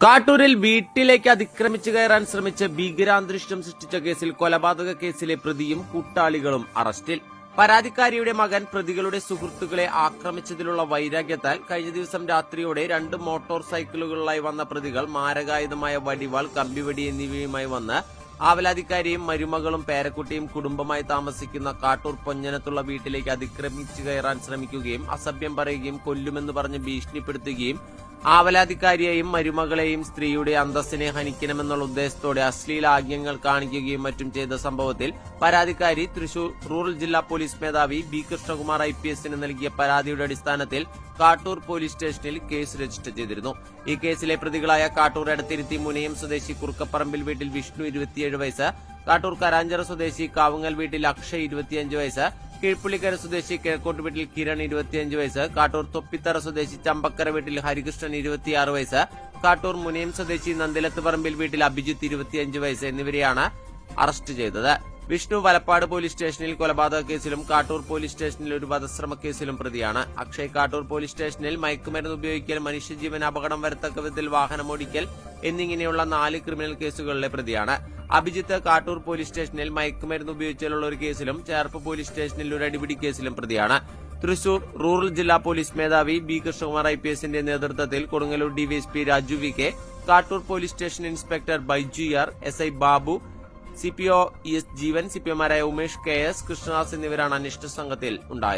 കാട്ടൂരിൽ വീട്ടിലേക്ക് അതിക്രമിച്ചു കയറാൻ ശ്രമിച്ച ഭീകരാന്തരീക്ഷം സൃഷ്ടിച്ച കേസിൽ കൊലപാതക കേസിലെ പ്രതിയും കൂട്ടാളികളും അറസ്റ്റിൽ. പരാതിക്കാരിയുടെ മകൻ പ്രതികളുടെ സുഹൃത്തുക്കളെ ആക്രമിച്ചതിലുള്ള വൈരാഗ്യത്താൽ കഴിഞ്ഞ ദിവസം രാത്രിയോടെ രണ്ട് മോട്ടോർ സൈക്കിളുകളിലായി വന്ന പ്രതികൾ മാരകായുധമായ വടിവാൾ കമ്പിവടി എന്നിവയുമായി വന്ന് ആവലാധികാരിയും മരുമകളും പേരക്കുട്ടിയും കുടുംബമായി താമസിക്കുന്ന കാട്ടൂർ പൊഞ്ഞനത്തുള്ള വീട്ടിലേക്ക് അതിക്രമിച്ചു കയറാൻ ശ്രമിക്കുകയും അസഭ്യം പറയുകയും കൊല്ലുമെന്ന് പറഞ്ഞ് ഭീഷണിപ്പെടുത്തുകയും ആവലാതിക്കാരിയെയും മരുമകളെയും സ്ത്രീയുടെ അന്തസ്സിനെ ഹനിക്കണമെന്നുള്ള ഉദ്ദേശത്തോടെ അശ്ലീല ആഗ്യങ്ങൾ കാണിക്കുകയും മറ്റും ചെയ്ത സംഭവത്തിൽ പരാതിക്കാരി തൃശൂർ റൂറൽ ജില്ലാ പോലീസ് മേധാവി ബി കൃഷ്ണകുമാർ ഐ പി എസിന് നൽകിയ പരാതിയുടെ അടിസ്ഥാനത്തിൽ കാട്ടൂർ പോലീസ് സ്റ്റേഷനിൽ കേസ് രജിസ്റ്റർ ചെയ്തിരുന്നു. ഈ കേസിലെ പ്രതികളായ കാട്ടൂർ എടത്തിരുത്തി മുനയം സ്വദേശി കുറുക്കപ്പറമ്പിൽ വീട്ടിൽ വിഷ്ണു ഇരുപത്തിയേഴ് വയസ്സ് കാട്ടൂർ കരാഞ്ചറ സ്വദേശി കാവുങ്ങൽ വീട്ടിൽ അക്ഷയ് ഇരുപത്തിയഞ്ച് വയസ്സ് കീഴ്പ്പുള്ളിക്കര സ്വദേശി കിഴക്കോട്ട് വീട്ടിൽ കിരൺ ഇരുപത്തിയഞ്ച് വയസ്സ് കാട്ടൂർ തൊപ്പിത്തറ സ്വദേശി ചമ്പക്കര വീട്ടിൽ ഹരികൃഷ്ണൻ ഇരുപത്തിയാറ് വയസ്സ് കാട്ടൂർ മുനിയം സ്വദേശി നന്ദിലത്ത് പറമ്പിൽ വീട്ടിൽ അഭിജിത്ത് ഇരുപത്തിയഞ്ച് വയസ്സ് എന്നിവരെയാണ് അറസ്റ്റ് ചെയ്തത്. വിഷ്ണു വലപ്പാട് പോലീസ് സ്റ്റേഷനിൽ കൊലപാതക കേസിലും കാട്ടൂർ പോലീസ് സ്റ്റേഷനിൽ ഒരു വധശ്രമ കേസിലും പ്രതിയാണ്. അക്ഷയ് കാട്ടൂർ പോലീസ് സ്റ്റേഷനിൽ മയക്കുമരുന്ന് ഉപയോഗിക്കൽ മനുഷ്യജീവൻ അപകടം വരത്തക്ക വിധത്തിൽ വാഹനമോടിക്കൽ എന്നിങ്ങനെയുള്ള നാല് ക്രിമിനൽ കേസുകളിലെ പ്രതിയാണ്. അഭിജിത്ത് കാട്ടൂർ പോലീസ് സ്റ്റേഷനിൽ മയക്കുമരുന്ന് ഉപയോഗിച്ചാലുള്ള ഒരു കേസിലും ചേർപ്പ് പോലീസ് സ്റ്റേഷനിൽ ഒരു അടിപിടി കേസിലും പ്രതിയാണ്. തൃശൂർ റൂറൽ ജില്ലാ പോലീസ് മേധാവി ബി കൃഷ്ണകുമാർ ഐ പി എസിന്റെ നേതൃത്വത്തിൽ Kodungallur DYSP Raju V K Kattoor police station inspector Baiju R S I Babu C P O E S Jeevan C P ഒമാരായ Umesh K S Krishnadas എന്നിവരാണ് അന്വേഷണ സംഘത്തിൽ ഉണ്ടായിരുന്നത്.